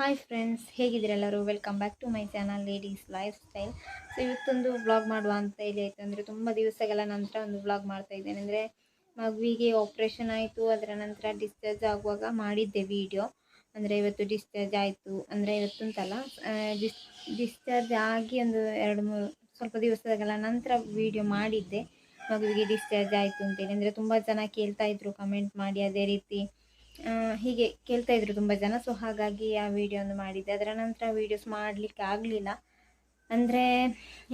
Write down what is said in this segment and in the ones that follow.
Hi friends ಹೇಗಿದ್ದೀರೆಲ್ಲರೂ welcome back to my channel ladies lifestyle so ಇವತ್ತೊಂದು vlog ಮಾಡುವ ಅಂತ ಹೇಳಿ ಆಯಿತು. ಅಂದರೆ ತುಂಬ ದಿವಸಗಳ ನಂತರ ಒಂದು ವ್ಲಾಗ್ ಮಾಡ್ತಾ ಇದ್ದೇನೆ. ಅಂದರೆ ಮಗುವಿಗೆ ಆಪ್ರೇಷನ್ ಆಯಿತು, ಅದರ ನಂತರ ಡಿಸ್ಚಾರ್ಜ್ ಆಗುವಾಗ ಮಾಡಿದ್ದೆ ವಿಡಿಯೋ ಅಂದರೆ ಇವತ್ತು ಡಿಸ್ಚಾರ್ಜ್ ಆಯಿತು. ಅಂದರೆ ಇವತ್ತು ಅಂತಲ್ಲ ಡಿಸ್ ಡಿಸ್ಚಾರ್ಜ್ ಆಗಿ ಒಂದು ಎರಡು ಮೂರು ಸ್ವಲ್ಪ ದಿವಸಗಳ ನಂತರ ವಿಡಿಯೋ ಮಾಡಿದ್ದೆ. ಮಗುವಿಗೆ ಡಿಸ್ಚಾರ್ಜ್ ಆಯಿತು ಅಂತೇಳಿ. ಅಂದರೆ ತುಂಬ ಜನ ಕೇಳ್ತಾ ಇದ್ರು ಕಮೆಂಟ್ ಮಾಡಿ, ಅದೇ ರೀತಿ ಹೀಗೆ ಕೇಳ್ತಾ ಇದ್ರು ತುಂಬ ಜನ. ಸೊ ಹಾಗಾಗಿ ಆ ವಿಡಿಯೋನು ಮಾಡಿದ್ದೆ. ಅದರ ನಂತರ ವೀಡಿಯೋಸ್ ಮಾಡಲಿಕ್ಕೆ ಆಗಲಿಲ್ಲ. ಅಂದರೆ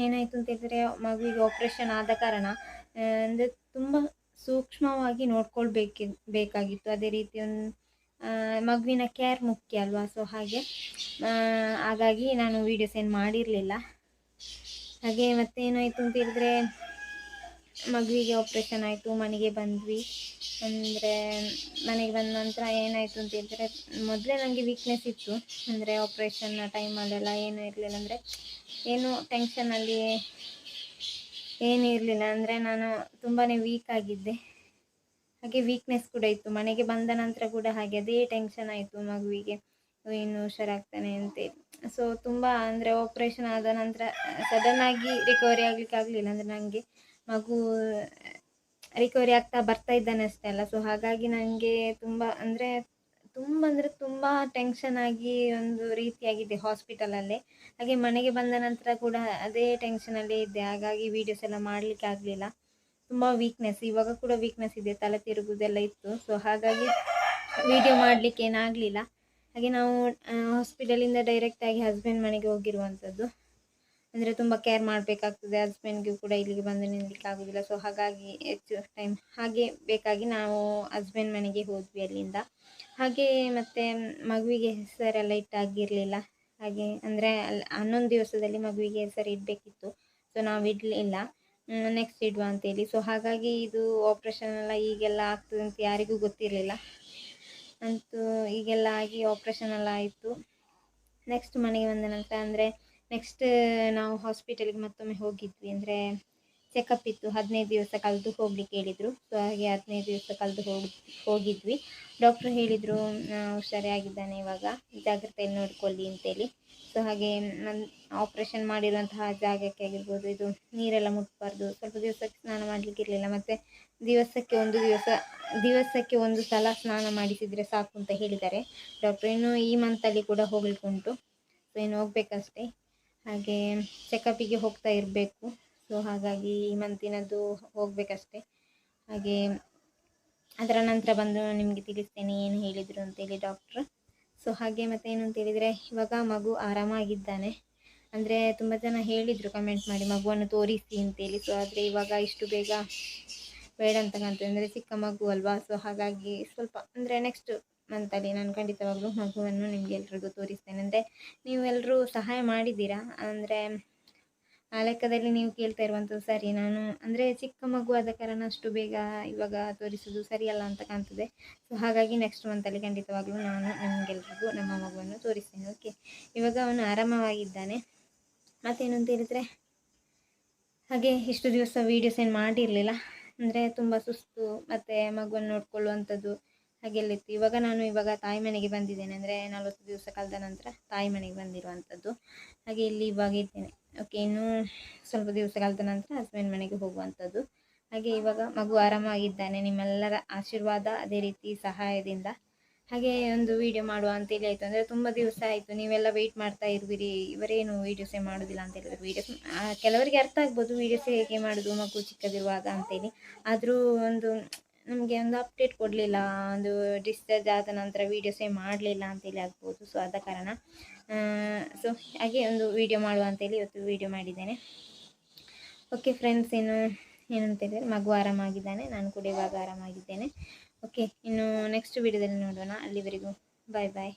ಏನಾಯಿತು ಅಂತ ಹೇಳಿದರೆ, ಮಗುವಿಗೆ ಆಪ್ರೇಷನ್ ಆದ ಕಾರಣ ಅಂದರೆ ತುಂಬ ಸೂಕ್ಷ್ಮವಾಗಿ ನೋಡ್ಕೊಳ್ಬೇಕಿ, ಬೇಕಾಗಿತ್ತು. ಅದೇ ರೀತಿ ಒಂದು ಮಗುವಿನ ಕೇರ್ ಮುಖ್ಯ ಅಲ್ವಾ? ಸೊ ಹಾಗೆ ಹಾಗಾಗಿ ನಾನು ವೀಡಿಯೋಸ್ ಏನು ಮಾಡಿರಲಿಲ್ಲ. ಹಾಗೆ ಮತ್ತೆ ಏನಾಯಿತು ಅಂತ ಹೇಳಿದರೆ, ಮಗುವಿಗೆ ಆಪ್ರೇಷನ್ ಆಯಿತು, ಮನೆಗೆ ಬಂದ್ವಿ. ಅಂದರೆ ಮನೆಗೆ ಬಂದ ನಂತರ ಏನಾಯಿತು ಅಂತ ಹೇಳಿದ್ರೆ, ಮೊದಲೇ ನನಗೆ ವೀಕ್ನೆಸ್ ಇತ್ತು. ಅಂದರೆ ಆಪ್ರೇಷನ್ನ ಟೈಮಲ್ಲೆಲ್ಲ ಏನೂ ಇರಲಿಲ್ಲ ಅಂದರೆ, ಏನು ಟೆನ್ಷನಲ್ಲಿ ಏನೂ ಇರಲಿಲ್ಲ. ಅಂದರೆ ನಾನು ತುಂಬಾ ವೀಕ್ ಆಗಿದ್ದೆ. ಹಾಗೆ ವೀಕ್ನೆಸ್ ಕೂಡ ಇತ್ತು. ಮನೆಗೆ ಬಂದ ನಂತರ ಕೂಡ ಹಾಗೆ ಅದೇ ಟೆನ್ಷನ್ ಆಯಿತು ಮಗುವಿಗೆ. ಇನ್ನು ಹುಷಾರಾಗ್ತಾನೆ ಅಂತ ಸೊ ತುಂಬ ಅಂದರೆ ಆಪ್ರೇಷನ್ ಆದ ನಂತರ ಸಡನ್ನಾಗಿ ರಿಕವರಿ ಆಗಲಿಕ್ಕೆ ಆಗಲಿಲ್ಲ ಅಂದರೆ ನನಗೆ ಮಗು ರಿಕವರಿ ಆಗ್ತಾ ಬರ್ತಾ ಇದ್ದಾನೆ ಅಷ್ಟೇ ಅಲ್ಲ. ಸೊ ಹಾಗಾಗಿ ನನಗೆ ತುಂಬ ಅಂದರೆ ತುಂಬ ಅಂದರೆ ತುಂಬ ಟೆನ್ಷನ್ ಆಗಿ ಒಂದು ರೀತಿಯಾಗಿದೆ ಹಾಸ್ಪಿಟಲಲ್ಲಿ ಹಾಗೆ ಮನೆಗೆ ಬಂದ ನಂತರ ಕೂಡ ಅದೇ ಟೆನ್ಷನಲ್ಲೇ ಇದ್ದೆ. ಹಾಗಾಗಿ ವೀಡಿಯೋಸ್ ಎಲ್ಲ ಮಾಡಲಿಕ್ಕೆ ಆಗಲಿಲ್ಲ. ತುಂಬ ವೀಕ್ನೆಸ್ ಇವಾಗ ಕೂಡ ವೀಕ್ನೆಸ್ ಇದೆ. ತಲೆ ತಿರುಗುದೆಲ್ಲ ಇತ್ತು. ಸೊ ಹಾಗಾಗಿ ವಿಡಿಯೋ ಮಾಡಲಿಕ್ಕೆ ಏನಾಗಲಿಲ್ಲ ಹಾಗೆ ನಾವು ಹಾಸ್ಪಿಟಲಿಂದ ಡೈರೆಕ್ಟಾಗಿ ಹಸ್ಬೆಂಡ್ ಮನೆಗೆ ಹೋಗಿರುವಂಥದ್ದು ಅಂದರೆ ತುಂಬ ಕೇರ್ ಮಾಡಬೇಕಾಗ್ತದೆ. ಹಸ್ಬೆಂಡ್ಗೂ ಕೂಡ ಇಲ್ಲಿಗೆ ಬಂದು ನಿಲ್ಲಲಿಕ್ಕೆ ಆಗೋದಿಲ್ಲ. ಸೊ ಹಾಗಾಗಿ ಹೆಚ್ಚು ಟೈಮ್ ಹಾಗೆ ಬೇಕಾಗಿ ನಾವು ಹಸ್ಬೆಂಡ್ ಮನೆಗೆ ಹೋದ್ವಿ ಅಲ್ಲಿಂದ. ಹಾಗೆ ಮತ್ತು ಮಗುವಿಗೆ ಹೆಸರೆಲ್ಲ ಇಟ್ಟಾಗಿರಲಿಲ್ಲ. ಹಾಗೆ ಅಂದರೆ ಅಲ್ಲಿ ಹನ್ನೊಂದು ದಿವಸದಲ್ಲಿ ಮಗುವಿಗೆ ಹೆಸರು ಇಡಬೇಕಿತ್ತು. ಸೊ ನಾವು ಇಡಲಿಲ್ಲ. ನೆಕ್ಸ್ಟ್ ಇಡುವ ಅಂತೇಳಿ. ಸೊ ಹಾಗಾಗಿ ಇದು ಆಪ್ರೇಷನ್ ಎಲ್ಲ ಈಗೆಲ್ಲ ಆಗ್ತದೆ ಅಂತ ಯಾರಿಗೂ ಗೊತ್ತಿರಲಿಲ್ಲ. ಅಂತೂ ಈಗೆಲ್ಲ ಆಗಿ ಆಪ್ರೇಷನ್ ಎಲ್ಲ ಆಯಿತು. ನೆಕ್ಸ್ಟ್ ಮನೆಗೆ ಬಂದ ನಂತರ ಅಂದರೆ ನೆಕ್ಸ್ಟ್ ನಾವು ಹಾಸ್ಪಿಟಲ್ಗೆ ಮತ್ತೊಮ್ಮೆ ಹೋಗಿದ್ವಿ ಅಂದರೆ ಚೆಕಪ್ ಇತ್ತು. ಹದಿನೈದು ದಿವಸ ಕಳೆದು ಹೋಗ್ಲಿಕ್ಕೆ ಹೇಳಿದರು. ಸೊ ಹಾಗೆ ಹದಿನೈದು ದಿವಸ ಕಳೆದು ಹೋಗಿ, ಹೋಗಿದ್ವಿ. ಡಾಕ್ಟ್ರು ಹೇಳಿದರು ಹುಷಾರಾಗಿದ್ದಾನೆ ಇವಾಗ. ಜಾಗ್ರತೆಯಲ್ಲಿ ನೋಡ್ಕೊಳ್ಳಿ ಅಂತೇಳಿ. ಸೊ ಹಾಗೆ ಆಪ್ರೇಷನ್ ಮಾಡಿರುವಂತಹ ಜಾಗಕ್ಕೆ ಆಗಿರ್ಬೋದು, ಇದು ನೀರೆಲ್ಲ ಮುಟ್ಬಾರ್ದು. ಸ್ವಲ್ಪ ದಿವಸಕ್ಕೆ ಸ್ನಾನ ಮಾಡಲಿಕ್ಕೆ ಇರಲಿಲ್ಲ. ಮತ್ತು ದಿವಸಕ್ಕೆ ಒಂದು ದಿವಸ, ದಿವಸಕ್ಕೆ ಒಂದು ಸಲ ಸ್ನಾನ ಮಾಡಿಸಿದರೆ ಸಾಕು ಅಂತ ಹೇಳಿದ್ದಾರೆ. ಡಾಕ್ಟ್ರು ಇನ್ನು ಈ ಮಂತಲ್ಲಿ ಕೂಡ ಹೋಗ್ಲಿಕ್ಕುಂಟು ಸೊ ಇನ್ನು ಹೋಗ್ಬೇಕಷ್ಟೇ. ಹಾಗೆ ಚೆಕಪ್ಪಿಗೆ ಹೋಗ್ತಾ ಇರಬೇಕು. ಸೊ ಹಾಗಾಗಿ ಈ ಮಂತಿನದ್ದು ಹೋಗಬೇಕಷ್ಟೆ. ಹಾಗೆ ಅದರ ನಂತರ ಬಂದು ನಿಮಗೆ ತಿಳಿಸ್ತೇನೆ ಏನು ಹೇಳಿದರು ಅಂತೇಳಿ ಡಾಕ್ಟ್ರು ಸೊ ಹಾಗೆ ಮತ್ತೆ ಏನು ಅಂತ ಹೇಳಿದರೆ, ಇವಾಗ ಮಗು ಆರಾಮಾಗಿದ್ದಾನೆ. ಅಂದರೆ ತುಂಬ ಜನ ಹೇಳಿದರು ಕಮೆಂಟ್ ಮಾಡಿ, ಮಗುವನ್ನು ತೋರಿಸಿ ಅಂತೇಳಿ. ಸೊ ಆದರೆ ಇವಾಗ ಇಷ್ಟು ಬೇಗ ಬೇಡ ಅಂತ ಕಾಣ್ತದೆ. ಅಂದರೆ ಚಿಕ್ಕ ಮಗು ಅಲ್ವಾ? ಸೊ ಹಾಗಾಗಿ ಸ್ವಲ್ಪ, ಅಂದರೆ ನೆಕ್ಸ್ಟ್ ಮಂತಲ್ಲಿ ನಾನು ಖಂಡಿತವಾಗ್ಲೂ ಮಗುವನ್ನು ನಿಮಗೆ ಎಲ್ರಿಗೂ ತೋರಿಸ್ತೇನೆ. ಅಂದರೆ ನೀವೆಲ್ಲರೂ ಸಹಾಯ ಮಾಡಿದ್ದೀರಾ? ಅಂದರೆ ಆ ಲೆಕ್ಕದಲ್ಲಿ ನೀವು ಕೇಳ್ತಾ ಇರುವಂಥದ್ದು ಸರಿ. ನಾನು ಅಂದರೆ ಚಿಕ್ಕ ಮಗು ಆದ ಕಾರಣ ಅಷ್ಟು ಬೇಗ ಇವಾಗ ತೋರಿಸೋದು ಸರಿಯಲ್ಲ ಅಂತ ಕಾಣ್ತದೆ. ಸೊ ಹಾಗಾಗಿ ನೆಕ್ಸ್ಟ್ ಮಂತಲ್ಲಿ ಖಂಡಿತವಾಗ್ಲೂ ನಾನು ನಿಮಗೆಲ್ರಿಗೂ ನಮ್ಮ ಮಗುವನ್ನು ತೋರಿಸ್ತೇನೆ. ಓಕೆ ಇವಾಗ ಅವನು ಆರಾಮವಾಗಿದ್ದಾನೆ. ಮತ್ತೇನು ಅಂತ ಹೇಳಿದರೆ, ಹಾಗೆ ಇಷ್ಟು ದಿವಸ ವೀಡಿಯೋಸ್ ಏನು ಮಾಡಿರಲಿಲ್ಲ. ಅಂದರೆ ತುಂಬ ಸುಸ್ತು, ಮತ್ತು ಮಗುವನ್ನು ನೋಡ್ಕೊಳ್ಳುವಂಥದ್ದು ಹಾಗೆಲ್ಲ ಇತ್ತು ಇವಾಗ ನಾನು ಇವಾಗ ತಾಯಿ ಮನೆಗೆ ಬಂದಿದ್ದೇನೆ ಅಂದರೆ ನಲವತ್ತು ದಿವಸ ಕಳೆದ ನಂತರ ತಾಯಿ ಮನೆಗೆ ಬಂದಿರುವಂಥದ್ದು ಹಾಗೆ ಇಲ್ಲಿ ಇವಾಗ ಇದ್ದೇನೆ. ಓಕೆ ಇನ್ನೂ ಸ್ವಲ್ಪ ದಿವಸ ಕಳೆದ ನಂತರ ಹಸ್ಬೆಂಡ್ ಮನೆಗೆ ಹೋಗುವಂಥದ್ದು ಹಾಗೆ ಇವಾಗ ಮಗು ಆರಾಮಾಗಿದ್ದಾನೆ. ನಿಮ್ಮೆಲ್ಲರ ಆಶೀರ್ವಾದ ಅದೇ ರೀತಿ ಸಹಾಯದಿಂದ. ಹಾಗೆ ಒಂದು ವಿಡಿಯೋ ಮಾಡುವ ಅಂತೇಳಿ ಆಯಿತು. ಅಂದರೆ ತುಂಬ ದಿವಸ ಆಯಿತು. ನೀವೆಲ್ಲ ವೆಯ್ಟ್ ಮಾಡ್ತಾ ಇರುವಿರಿ. ಇವರೇನು ವೀಡಿಯೋಸೇ ಮಾಡೋದಿಲ್ಲ ಅಂತ ಹೇಳಿದ್ರು. ವೀಡಿಯೋಸ್ ಕೆಲವರಿಗೆ ಅರ್ಥ ಆಗ್ಬೋದು. ವೀಡಿಯೋಸೇ ಹೇಗೆ ಮಾಡೋದು, ಮಗು ಚಿಕ್ಕದಿರುವಾಗ ಅಂತೇಳಿ ಆದರೂ ಒಂದು ನಮಗೆ ಒಂದು ಅಪ್ಡೇಟ್ ಕೊಡಲಿಲ್ಲ, ಒಂದು ಡಿಸ್ಚಾರ್ಜ್ ಆದ ನಂತರ ವೀಡಿಯೋಸೇ ಮಾಡಲಿಲ್ಲ ಅಂತೇಳಿ ಆಗ್ಬೋದು. ಸೊ ಆದ ಕಾರಣ ಸೊ ಹಾಗೆ ಒಂದು ವೀಡಿಯೋ ಮಾಡುವ ಅಂತೇಳಿ ಇವತ್ತು ವಿಡಿಯೋ ಮಾಡಿದ್ದೇನೆ. ಓಕೆ ಫ್ರೆಂಡ್ಸ್ ಇನ್ನು ಏನಂತ ಹೇಳಿದರೆ, ಮಗು ಆರಾಮಾಗಿದ್ದಾನೆ, ನಾನು ಕೂಡ ಇವಾಗ ಆರಾಮಾಗಿದ್ದೇನೆ. ಓಕೆ ಇನ್ನು ನೆಕ್ಸ್ಟ್ ವಿಡಿಯೋದಲ್ಲಿ ನೋಡೋಣ. ಅಲ್ಲಿವರೆಗೂ ಬಾಯ್ ಬಾಯ್